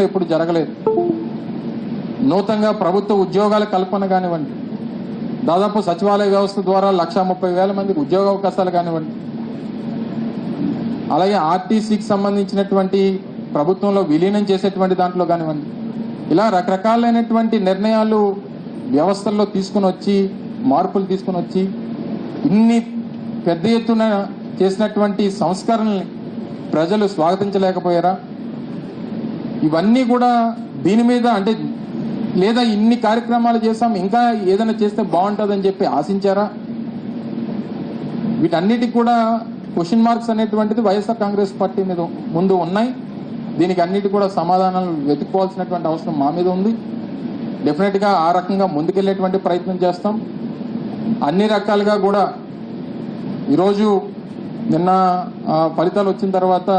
గతంలో ఎప్పుడు జరగలేదు. నూతనంగా ప్రభుత్వ ఉద్యోగాల కల్పన కానివ్వండి. దాదాపు సచివాలయ వ్యవస్థ ద్వారా లక్ష ముప్పై వేల మందికి ఉద్యోగ అవకాశాలు కానివ్వండి. అలాగే ఆర్టీసీకి సంబంధించినటువంటి ప్రభుత్వంలో విలీనం చేసేటువంటి దాంట్లో కానివ్వండి. ఇలా రకరకాలైనటువంటి నిర్ణయాలు వ్యవస్థల్లో తీసుకుని వచ్చి మార్పులు తీసుకుని వచ్చి ఇన్ని పెద్ద ఎత్తున చేసినటువంటి సంస్కరణల్ని ప్రజలు స్వాగతించలేకపోయారా? ఇవన్నీ కూడా దీని మీద అంటే లేదా ఇన్ని కార్యక్రమాలు చేస్తాం ఇంకా ఏదైనా చేస్తే బాగుంటుందని చెప్పి ఆశించారా? వీటన్నిటికి కూడా క్వశ్చన్ మార్క్స్ అనేటువంటిది వైఎస్ఆర్ కాంగ్రెస్ పార్టీ మీద ముందు ఉన్నాయి. దీనికి అన్నిటి కూడా సమాధానాలు వెతుక్కోవాల్సినటువంటి అవసరం మా మీద ఉంది. డెఫినెట్గా ఆ రకంగా ముందుకెళ్ళేటువంటి ప్రయత్నం చేస్తాం. అన్ని రకాలుగా కూడా ఈరోజు నిన్న ఫలితాలు వచ్చిన తర్వాత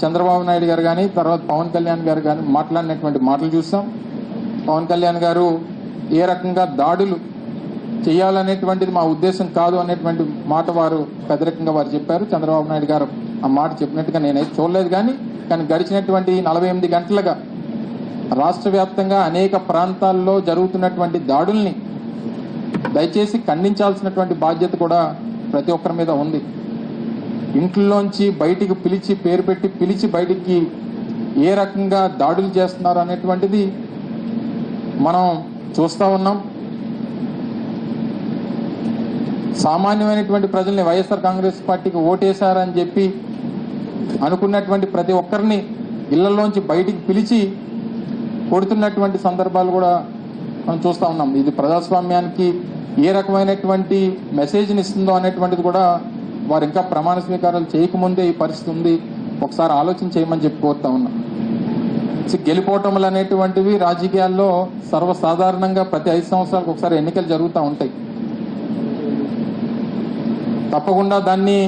చంద్రబాబు నాయుడు గారు కానీ తర్వాత పవన్ కళ్యాణ్ గారు కానీ మాట్లాడినటువంటి మాటలు చూస్తాం. పవన్ కళ్యాణ్ గారు ఏ రకంగా దాడులు చేయాలనేటువంటిది మా ఉద్దేశం కాదు అనేటువంటి మాట వారు పెద్దరికంగా వారు చెప్పారు. చంద్రబాబు నాయుడు గారు ఆ మాట చెప్పినట్టుగా నేనైతే చూడలేదు కానీ కానీ గడిచినటువంటి నలభై ఎనిమిది గంటలుగా రాష్ట్ర వ్యాప్తంగా అనేక ప్రాంతాల్లో జరుగుతున్నటువంటి దాడుల్ని దయచేసి ఖండించాల్సినటువంటి బాధ్యత కూడా ప్రతి ఒక్కరి మీద ఉంది. ఇంట్లోంచి బయటికి పిలిచి పేరు పెట్టి పిలిచి బయటికి ఏ రకంగా దాడులు చేస్తున్నారు అనేటువంటిది మనం చూస్తూ ఉన్నాం. సామాన్యమైనటువంటి ప్రజల్ని వైఎస్ఆర్ కాంగ్రెస్ పార్టీకి ఓటేశారని చెప్పి అనుకున్నటువంటి ప్రతి ఒక్కరిని ఇళ్ళలోంచి బయటికి పిలిచి కొడుతున్నటువంటి సందర్భాలు కూడా మనం చూస్తా ఉన్నాం. ఇది ప్రజాస్వామ్యానికి ఏ రకమైనటువంటి మెసేజ్ని ఇస్తుందో అనేటువంటిది కూడా వారు ఇంకా ప్రమాణ స్వీకారాలు చేయకముందే ఈ పరిస్థితి ఉంది. ఒకసారి ఆలోచన చేయమని చెప్పి ఉన్నా. గెలిపోవటములు అనేటువంటివి రాజకీయాల్లో సర్వసాధారణంగా ప్రతి ఐదు సంవత్సరాలకు ఒకసారి ఎన్నికలు జరుగుతూ ఉంటాయి. తప్పకుండా దాన్ని